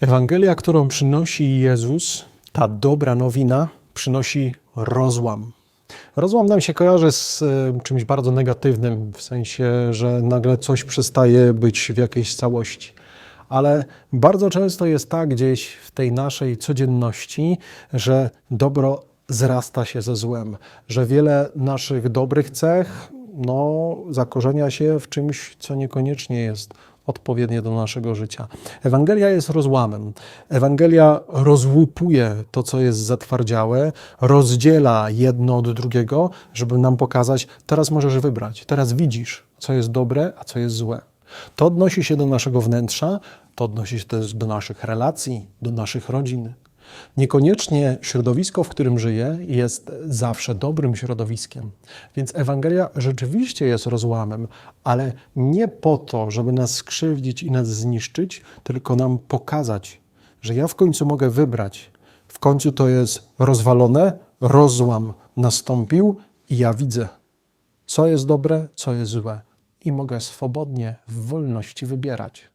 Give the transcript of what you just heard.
Ewangelia, którą przynosi Jezus, ta dobra nowina, przynosi rozłam. Rozłam nam się kojarzy z e, czymś bardzo negatywnym, w sensie, że nagle coś przestaje być w jakiejś całości. Ale bardzo często jest tak gdzieś w tej naszej codzienności, że dobro zrasta się ze złem, że wiele naszych dobrych cech no, zakorzenia się w czymś, co niekoniecznie jest odpowiednie do naszego życia. Ewangelia jest rozłamem. Ewangelia rozłupuje to, co jest zatwardziałe, rozdziela jedno od drugiego, żeby nam pokazać, teraz możesz wybrać, teraz widzisz, co jest dobre, a co jest złe. To odnosi się do naszego wnętrza, to odnosi się też do naszych relacji, do naszych rodzin. Niekoniecznie środowisko, w którym żyję, jest zawsze dobrym środowiskiem. Więc Ewangelia rzeczywiście jest rozłamem, ale nie po to, żeby nas skrzywdzić i nas zniszczyć, tylko nam pokazać, że ja w końcu mogę wybrać. W końcu to jest rozwalone, rozłam nastąpił i ja widzę, co jest dobre, co jest złe. I mogę swobodnie, w wolności wybierać.